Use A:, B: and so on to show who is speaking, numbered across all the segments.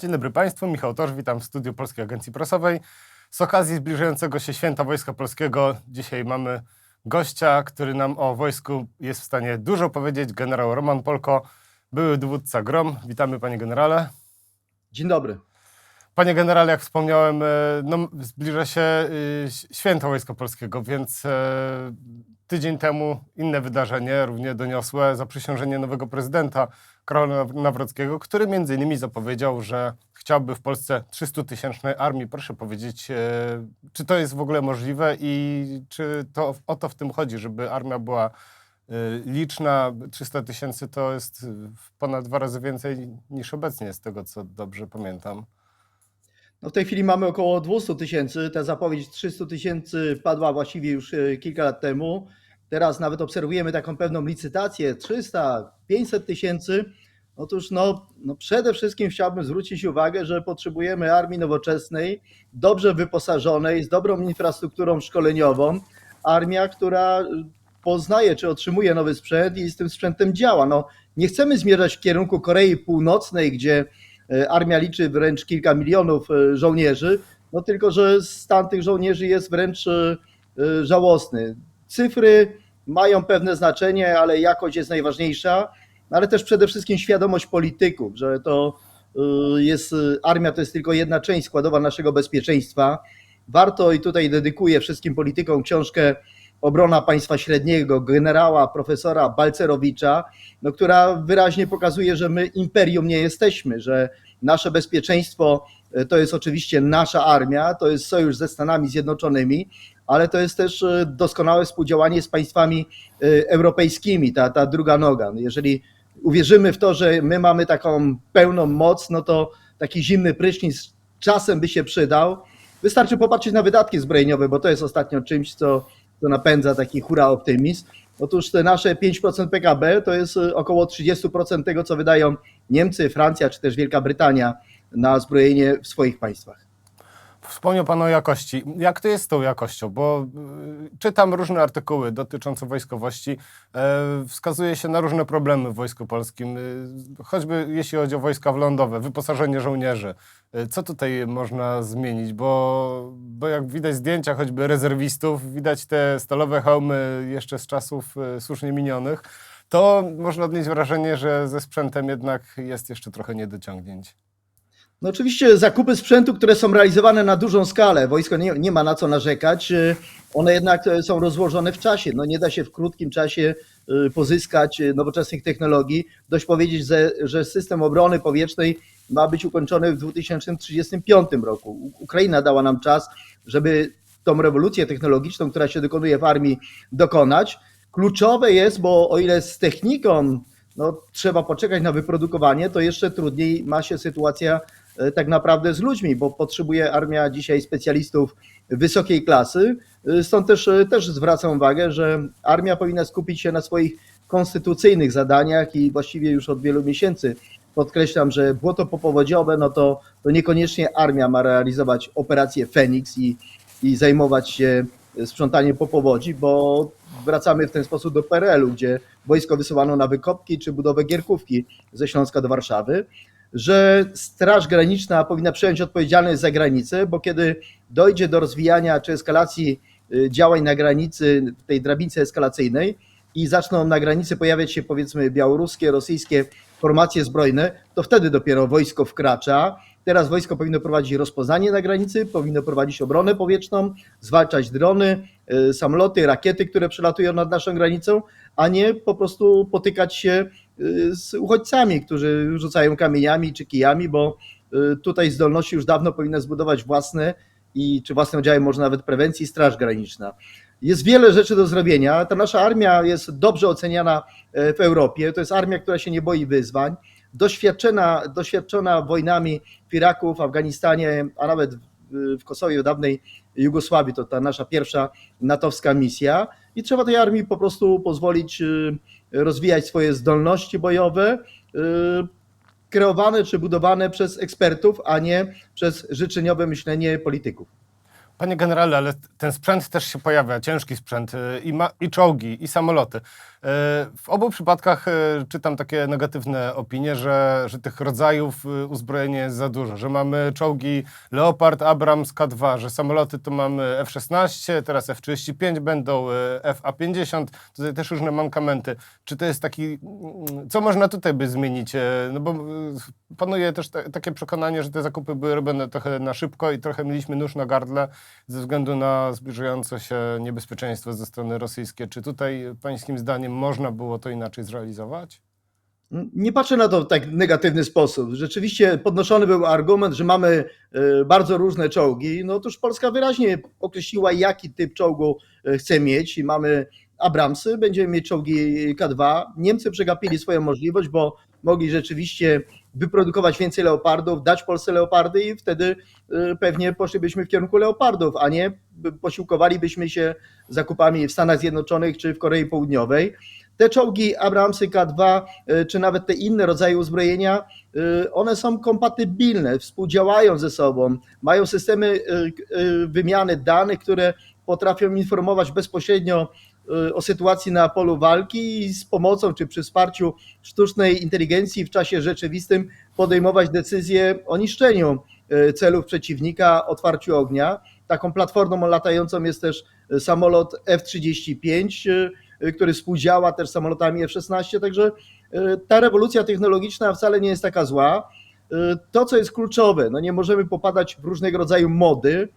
A: Dzień dobry Państwu, Michał Tosz, witam w studiu Polskiej Agencji Prasowej. Z okazji zbliżającego się Święta Wojska Polskiego dzisiaj mamy gościa, który nam o wojsku jest w stanie dużo powiedzieć, generał Roman Polko, były dowódca GROM. Witamy Panie Generale.
B: Dzień dobry.
A: Panie Generale, jak wspomniałem, e, no, zbliża się e, Święto Wojska Polskiego, więc e, tydzień temu inne wydarzenie, równie doniosłe, zaprzysiężenie nowego prezydenta Karola Nawrockiego, który między innymi zapowiedział, że chciałby w Polsce 300-tysięcznej armii. Proszę powiedzieć, e, czy to jest w ogóle możliwe i czy to o to w tym chodzi, żeby armia była e, liczna? 300 tysięcy to jest ponad dwa razy więcej niż obecnie, z tego co dobrze pamiętam.
B: No w tej chwili mamy około 200 tysięcy. Ta zapowiedź 300 tysięcy padła właściwie już e, kilka lat temu. Teraz nawet obserwujemy taką pewną licytację 300, 500 tysięcy. Otóż no, no przede wszystkim chciałbym zwrócić uwagę, że potrzebujemy armii nowoczesnej, dobrze wyposażonej, z dobrą infrastrukturą szkoleniową. Armia, która poznaje czy otrzymuje nowy sprzęt i z tym sprzętem działa. No, nie chcemy zmierzać w kierunku Korei Północnej, gdzie e, armia liczy wręcz kilka milionów e, żołnierzy, no tylko że stan tych żołnierzy jest wręcz e, żałosny. Cyfry mają pewne znaczenie, ale jakość jest najważniejsza, ale też przede wszystkim świadomość polityków, że to e, jest armia to jest tylko jedna część składowa naszego bezpieczeństwa. Warto i tutaj dedykuję wszystkim politykom książkę Obrona Państwa Średniego generała profesora Balcerowicza, no, która wyraźnie pokazuje, że my imperium nie jesteśmy, że nasze bezpieczeństwo e, to jest oczywiście nasza armia, to jest sojusz ze Stanami Zjednoczonymi, ale to jest też e, doskonałe współdziałanie z państwami e, europejskimi, ta, ta druga noga. No, Jeżeli uwierzymy w to, że my mamy taką pełną moc, no to taki zimny prysznic czasem by się przydał. Wystarczy popatrzeć na wydatki zbrojeniowe, bo to jest ostatnio czymś, co, co napędza taki hura optymizm. Otóż te nasze 5% PKB to jest y, około 30% tego, co wydają Niemcy, Francja czy też Wielka Brytania na zbrojenie w swoich państwach.
A: Wspomniał Pan o jakości. Jak to jest z tą jakością? Bo y, czytam różne artykuły dotyczące wojskowości. E, wskazuje się na różne problemy w Wojsku Polskim, y, choćby jeśli chodzi o wojska lądowe, wyposażenie żołnierzy. Y, Co tutaj można zmienić? Bo, bo jak widać zdjęcia choćby rezerwistów, widać te stalowe hełmy jeszcze z czasów y, słusznie minionych, to można odnieść wrażenie, że ze sprzętem jednak jest jeszcze trochę niedociągnięć.
B: No oczywiście zakupy sprzętu, które są realizowane na dużą skalę, wojsko nie, nie ma na co narzekać, y, one jednak y, są rozłożone w czasie. No nie da się w krótkim czasie y, pozyskać nowoczesnych technologii. Dość powiedzieć, że, że system obrony powietrznej ma być ukończony w 2035 roku. Ukraina dała nam czas, żeby tą rewolucję technologiczną, która się dokonuje w armii, dokonać. Kluczowe jest, bo o ile z techniką no, trzeba poczekać na wyprodukowanie, to jeszcze trudniej ma się sytuacja tak naprawdę z ludźmi, bo potrzebuje armia dzisiaj specjalistów wysokiej klasy. E, Stąd też, e, też zwracam uwagę, że armia powinna skupić się na swoich konstytucyjnych zadaniach i właściwie już od wielu miesięcy podkreślam, że błoto popowodziowe, no to, to niekoniecznie armia ma realizować operację Feniks i, i zajmować się sprzątaniem po powodzi, bo wracamy w ten sposób do PRL-u, gdzie wojsko wysyłano na wykopki czy budowę gierkówki ze Śląska do Warszawy, że Straż Graniczna powinna przejąć odpowiedzialność za granicę, bo kiedy dojdzie do rozwijania czy eskalacji y, działań na granicy, tej drabince eskalacyjnej i zaczną na granicy pojawiać się powiedzmy białoruskie, rosyjskie formacje zbrojne, to wtedy dopiero wojsko wkracza. Teraz wojsko powinno prowadzić rozpoznanie na granicy, powinno prowadzić obronę powietrzną, zwalczać drony, y, samoloty, rakiety, które przelatują nad naszą granicą, a nie po prostu potykać się z uchodźcami, którzy rzucają kamieniami czy kijami, bo y, tutaj zdolności już dawno powinna zbudować własne i czy własne oddziały, może nawet prewencji, Straż Graniczna. Jest wiele rzeczy do zrobienia. Ta nasza armia jest dobrze oceniana e, w Europie. To jest armia, która się nie boi wyzwań. Doświadczona, doświadczona wojnami w Iraku, w Afganistanie, a nawet w Kosowie, w dawnej Jugosławii. To ta nasza pierwsza natowska misja. I trzeba tej armii po prostu pozwolić y, rozwijać swoje zdolności bojowe, y, kreowane czy budowane przez ekspertów, a nie przez życzeniowe myślenie polityków.
A: Panie generale, ale ten sprzęt też się pojawia, ciężki sprzęt, y, i, ma, i czołgi, i samoloty. W obu przypadkach e, czytam takie negatywne opinie, że, że tych rodzajów e, uzbrojenia jest za dużo, że mamy czołgi Leopard, Abrams, K2, że samoloty to mamy F-16, teraz F-35 będą, e, F-A-50, tutaj też różne mankamenty. Czy to jest taki, mm, co można tutaj by zmienić? E, No bo e, panuje też ta, takie przekonanie, że te zakupy były robione trochę na szybko i trochę mieliśmy nóż na gardle ze względu na zbliżające się niebezpieczeństwo ze strony rosyjskiej. Czy tutaj pańskim zdaniem można było to inaczej zrealizować?
B: Nie patrzę na to w tak negatywny sposób. Rzeczywiście podnoszony był argument, że mamy e, bardzo różne czołgi. No otóż Polska wyraźnie określiła, jaki typ czołgu e, chce mieć i mamy Abramsy, będziemy mieć czołgi K2. Niemcy przegapili swoją możliwość, bo mogli rzeczywiście wyprodukować więcej leopardów, dać Polsce leopardy i wtedy e, pewnie poszlibyśmy w kierunku leopardów, a nie posiłkowalibyśmy się zakupami w Stanach Zjednoczonych czy w Korei Południowej te czołgi Abramsy K2, y, czy nawet te inne rodzaje uzbrojenia, y, one są kompatybilne, współdziałają ze sobą, mają systemy y, wymiany danych, które potrafią informować bezpośrednio o sytuacji na polu walki i z pomocą czy przy wsparciu sztucznej inteligencji w czasie rzeczywistym podejmować decyzje o niszczeniu celów przeciwnika, otwarciu ognia. Taką platformą latającą jest też samolot F-35, który współdziała też z samolotami F-16, także ta rewolucja technologiczna wcale nie jest taka zła. To, co jest kluczowe, no nie możemy popadać w różnego rodzaju mody.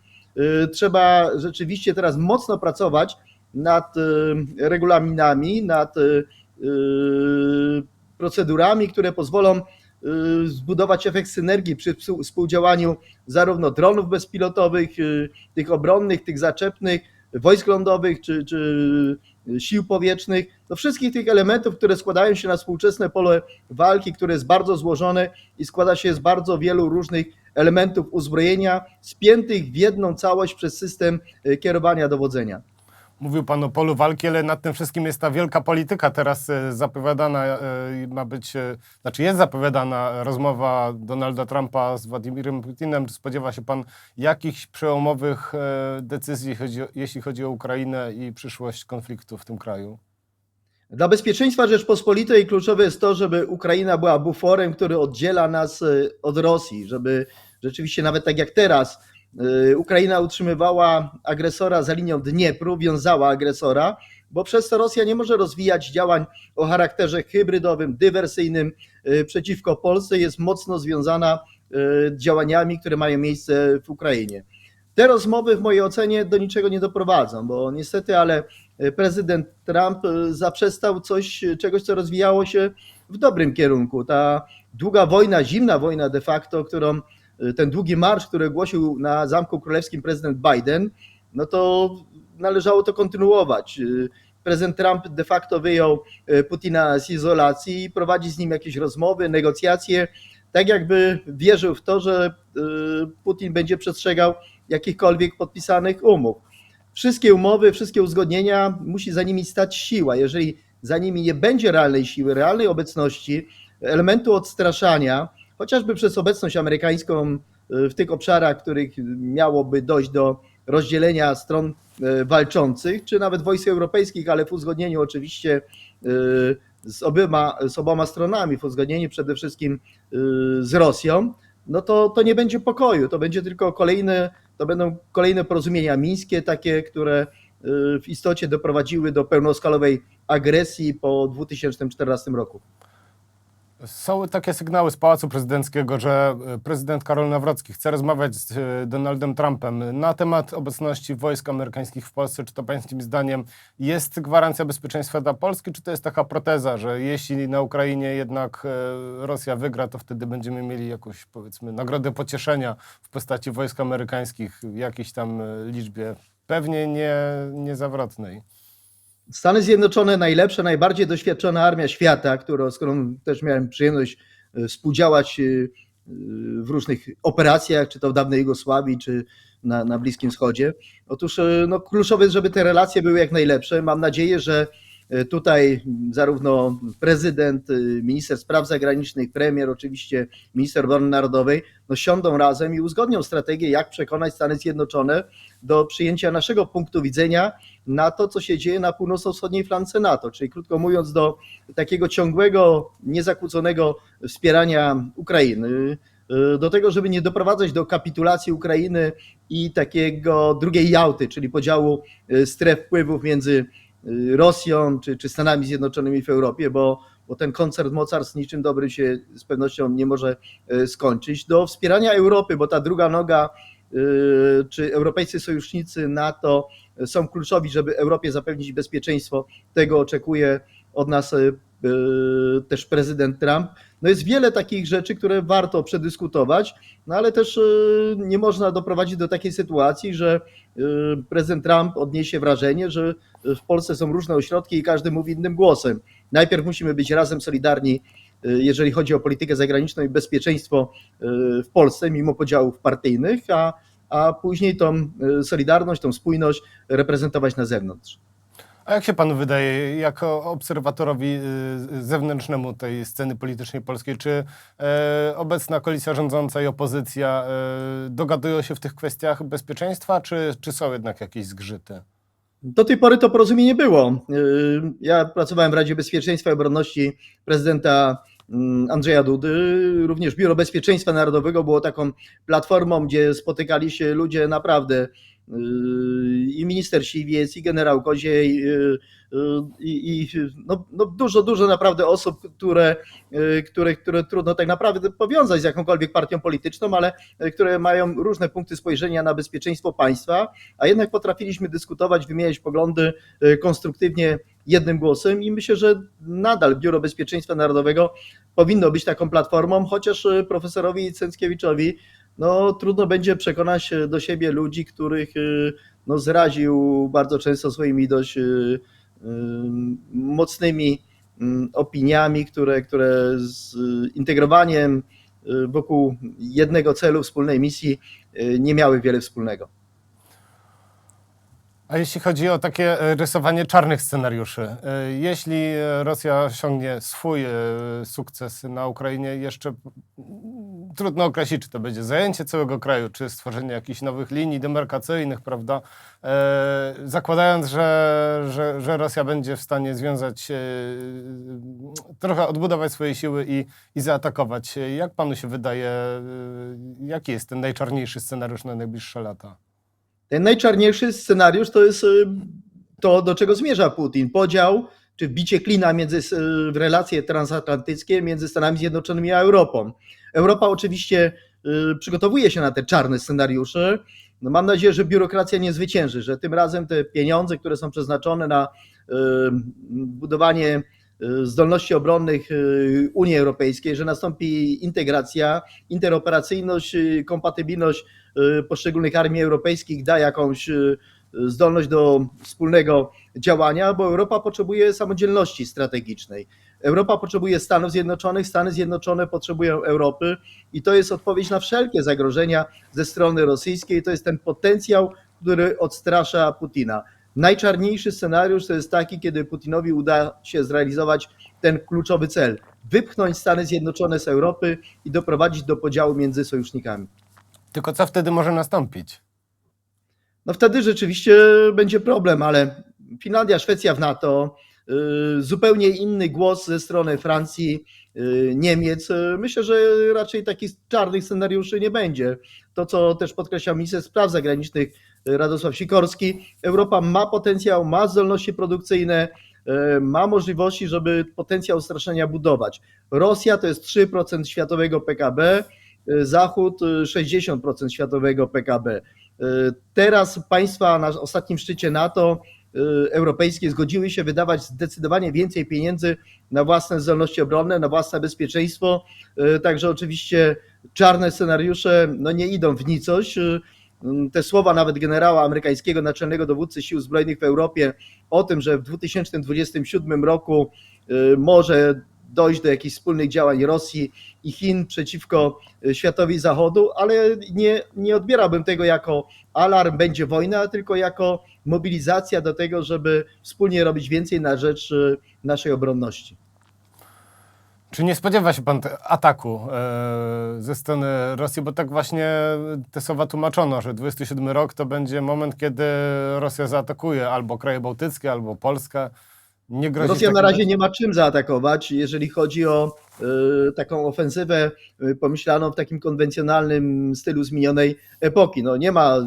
B: Trzeba rzeczywiście teraz mocno pracować nad regulaminami, nad procedurami, które pozwolą zbudować efekt synergii przy współdziałaniu zarówno dronów bezpilotowych, tych obronnych, tych zaczepnych, wojsk lądowych czy, czy sił powietrznych, do wszystkich tych elementów, które składają się na współczesne pole walki, które jest bardzo złożone i składa się z bardzo wielu różnych elementów uzbrojenia, spiętych w jedną całość przez system kierowania dowodzenia.
A: Mówił Pan o polu walki, ale nad tym wszystkim jest ta wielka polityka. Teraz e, zapowiadana e, ma być, e, znaczy jest zapowiadana rozmowa Donalda Trumpa z Władimirem Putinem. Spodziewa się Pan jakichś przełomowych decyzji, jeśli chodzi o Ukrainę i przyszłość konfliktu w tym kraju?
B: Dla bezpieczeństwa Rzeczpospolitej kluczowe jest to, żeby Ukraina była buforem, który oddziela nas od Rosji, żeby rzeczywiście nawet tak jak teraz Ukraina utrzymywała agresora za linią Dniepru, wiązała agresora, bo przez to Rosja nie może rozwijać działań o charakterze hybrydowym, dywersyjnym y, przeciwko Polsce, jest mocno związana y, działaniami, które mają miejsce w Ukrainie. Te rozmowy w mojej ocenie do niczego nie doprowadzą, bo niestety, ale prezydent Trump zaprzestał coś, czegoś, co rozwijało się w dobrym kierunku. Ta długa wojna, zimna wojna de facto, którą ten długi marsz, który ogłosił na Zamku Królewskim prezydent Biden, no to należało to kontynuować. Prezydent Trump de facto wyjął e, Putina z izolacji i prowadzi z nim jakieś rozmowy, negocjacje, tak jakby wierzył w to, że Putin będzie przestrzegał jakichkolwiek podpisanych umów. Wszystkie umowy, wszystkie uzgodnienia, musi za nimi stać siła. Jeżeli za nimi nie będzie realnej siły, realnej obecności, elementu odstraszania, chociażby przez obecność amerykańską y, w tych obszarach, w których miałoby dojść do rozdzielenia stron y, walczących, czy nawet wojsk europejskich, ale w uzgodnieniu oczywiście y, z oboma, z oboma stronami, w uzgodnieniu przede wszystkim z Rosją, no to, to nie będzie pokoju, to będzie tylko kolejne, to będą kolejne porozumienia mińskie, takie, które w istocie doprowadziły do pełnoskalowej agresji po 2014 roku.
A: Są takie sygnały z Pałacu Prezydenckiego, że e, prezydent Karol Nawrocki chce rozmawiać z e, Donaldem Trumpem na temat obecności wojsk amerykańskich w Polsce. Czy to pańskim zdaniem jest gwarancja bezpieczeństwa dla Polski, czy to jest taka proteza, że jeśli na Ukrainie jednak e, Rosja wygra, to wtedy będziemy mieli jakąś, powiedzmy, nagrodę pocieszenia w postaci wojsk amerykańskich w jakiejś tam liczbie, pewnie nie, niezawrotnej.
B: Stany Zjednoczone, najlepsza, najbardziej doświadczona armia świata, którą, z którą też miałem przyjemność e, współdziałać e, w różnych operacjach, czy to w dawnej Jugosławii, czy na, na Bliskim Wschodzie. Otóż e, no, kluczowe jest, żeby te relacje były jak najlepsze. Mam nadzieję, że E, Tutaj zarówno prezydent, y, minister spraw zagranicznych, premier, oczywiście minister obrony narodowej, no siądą razem i uzgodnią strategię, jak przekonać Stany Zjednoczone do przyjęcia naszego punktu widzenia na to, co się dzieje na północno-wschodniej flance NATO, czyli krótko mówiąc do takiego ciągłego, niezakłóconego wspierania Ukrainy, y, do tego, żeby nie doprowadzać do kapitulacji Ukrainy i takiego drugiej Jałty, czyli podziału y, stref wpływów między Rosją czy, czy Stanami Zjednoczonymi w Europie, bo, bo ten koncert mocarstw niczym dobrym się z pewnością nie może y, skończyć, do wspierania Europy, bo ta druga noga y, czy europejscy sojusznicy NATO są kluczowi, żeby Europie zapewnić bezpieczeństwo. Tego oczekuje od nas y, y, też prezydent Trump. No jest wiele takich rzeczy, które warto przedyskutować, no ale też y, nie można doprowadzić do takiej sytuacji, że y, prezydent Trump odniesie wrażenie, że w Polsce są różne ośrodki i każdy mówi innym głosem. Najpierw musimy być razem solidarni, y, jeżeli chodzi o politykę zagraniczną i bezpieczeństwo y, w Polsce, mimo podziałów partyjnych, a, a później tą y, solidarność, tą spójność reprezentować na zewnątrz.
A: A jak się panu wydaje, jako obserwatorowi y, zewnętrznemu tej sceny politycznej polskiej, czy e, obecna koalicja rządząca i opozycja e, dogadują się w tych kwestiach bezpieczeństwa, czy, czy są jednak jakieś zgrzyty?
B: Do tej pory to porozumienie było. Yy, Ja pracowałem w Radzie Bezpieczeństwa i Obronności prezydenta mm, Andrzeja Dudy. Również Biuro Bezpieczeństwa Narodowego było taką platformą, gdzie spotykali się ludzie naprawdę i minister Siwiec, i generał Koziej, yy, yy, i, i no, no dużo, dużo naprawdę osób, które, yy, które, które trudno tak naprawdę powiązać z jakąkolwiek partią polityczną, ale yy, które mają różne punkty spojrzenia na bezpieczeństwo państwa, a jednak potrafiliśmy dyskutować, wymieniać poglądy konstruktywnie jednym głosem i myślę, że nadal Biuro Bezpieczeństwa Narodowego powinno być taką platformą, chociaż profesorowi Cęckiewiczowi no, trudno będzie przekonać y, do siebie ludzi, których y, no, zraził bardzo często swoimi dość y, mocnymi mm, opiniami, które, które z integrowaniem wokół jednego celu, wspólnej misji nie miały wiele wspólnego.
A: A jeśli chodzi o takie e, rysowanie czarnych scenariuszy, e, jeśli e, Rosja osiągnie swój sukces na Ukrainie, jeszcze trudno określić, czy to będzie zajęcie całego kraju, czy stworzenie jakichś nowych linii demarkacyjnych, prawda? Zakładając, że, że, że Rosja będzie w stanie związać, trochę odbudować swoje siły i, i zaatakować, jak panu się wydaje, jaki jest ten najczarniejszy scenariusz na najbliższe lata?
B: Ten najczarniejszy scenariusz to jest y, to, do czego zmierza Putin. Podział czy bicie klina między, y, w relacje transatlantyckie między Stanami Zjednoczonymi a Europą. Europa oczywiście y, przygotowuje się na te czarne scenariusze. No mam nadzieję, że biurokracja nie zwycięży, że tym razem te pieniądze, które są przeznaczone na budowanie zdolności obronnych y, Unii Europejskiej, że nastąpi integracja, interoperacyjność, y, kompatybilność y, poszczególnych armii europejskich da jakąś y, zdolność do wspólnego działania, bo Europa potrzebuje samodzielności strategicznej. Europa potrzebuje Stanów Zjednoczonych, Stany Zjednoczone potrzebują Europy i to jest odpowiedź na wszelkie zagrożenia ze strony rosyjskiej. To jest ten potencjał, który odstrasza Putina. Najczarniejszy scenariusz to jest taki, kiedy Putinowi uda się zrealizować ten kluczowy cel wypchnąć Stany Zjednoczone z Europy i doprowadzić do podziału między sojusznikami.
A: Tylko co wtedy może nastąpić?
B: No wtedy rzeczywiście będzie problem, ale Finlandia, Szwecja w NATO, y, zupełnie inny głos ze strony Francji, y, Niemiec. Y, Myślę, że raczej takich czarnych scenariuszy nie będzie. To, co też podkreślał minister spraw zagranicznych Radosław Sikorski, Europa ma potencjał, ma zdolności produkcyjne, y, ma możliwości, żeby potencjał straszenia budować. Rosja to jest 3% światowego PKB, y, Zachód y, 60% światowego PKB. Teraz państwa na ostatnim szczycie NATO europejskie zgodziły się wydawać zdecydowanie więcej pieniędzy na własne zdolności obronne, na własne bezpieczeństwo. Także oczywiście czarne scenariusze no nie idą w nicość. Y, Te słowa nawet generała amerykańskiego, naczelnego dowódcy sił zbrojnych w Europie o tym, że w 2027 roku y, może dojść do jakichś wspólnych działań Rosji i Chin przeciwko y, światowi Zachodu, ale nie, nie odbierałbym tego jako alarm, będzie wojna, tylko jako mobilizacja do tego, żeby wspólnie robić więcej na rzecz y, naszej obronności.
A: Czy nie spodziewa się pan ataku e, ze strony Rosji? Bo tak właśnie te słowa tłumaczono, że 27 rok to będzie moment, kiedy Rosja zaatakuje albo kraje bałtyckie, albo Polskę. Nie grozi
B: Rosja na razie nie ma czym zaatakować, jeżeli chodzi o y, taką ofensywę y, pomyślaną w takim konwencjonalnym stylu z minionej epoki. No, nie ma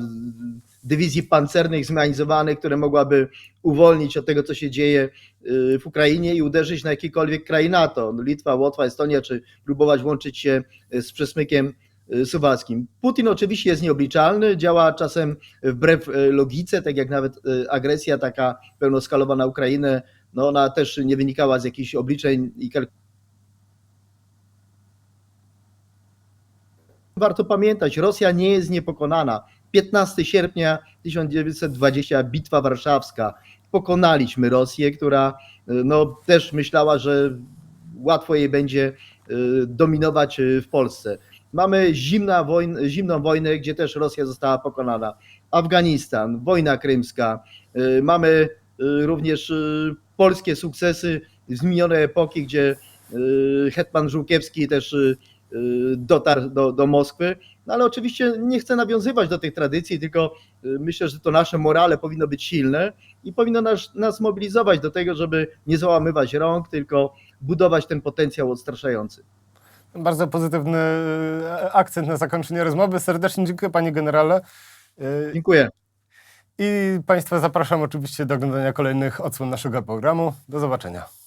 B: dywizji pancernych zmechanizowanych, które mogłaby uwolnić od tego, co się dzieje y, w Ukrainie i uderzyć na jakikolwiek kraj NATO. No, Litwa, Łotwa, Estonia, czy próbować łączyć się y, z przesmykiem y, suwalskim. Putin oczywiście jest nieobliczalny, działa czasem wbrew logice, tak jak nawet agresja taka pełnoskalowa na Ukrainę no ona też nie wynikała z jakichś obliczeń i kalkulacji. Warto pamiętać, Rosja nie jest niepokonana. 15 sierpnia 1920 Bitwa Warszawska. Pokonaliśmy Rosję, która y, no, też myślała, że łatwo jej będzie y, dominować y, w Polsce. Mamy zimna zimną wojnę, gdzie też Rosja została pokonana. Afganistan, wojna krymska. Mamy również polskie sukcesy z minionej epoki, gdzie hetman Żółkiewski też dotarł do, do Moskwy. No ale oczywiście nie chcę nawiązywać do tych tradycji, tylko y, myślę, że to nasze morale powinno być silne i powinno nas, nas mobilizować do tego, żeby nie załamywać rąk, tylko budować ten potencjał odstraszający.
A: Bardzo pozytywny e, akcent na zakończenie rozmowy. Serdecznie dziękuję panie generale. E,
B: Dziękuję.
A: I państwa zapraszam oczywiście do oglądania kolejnych odsłon naszego programu. Do zobaczenia.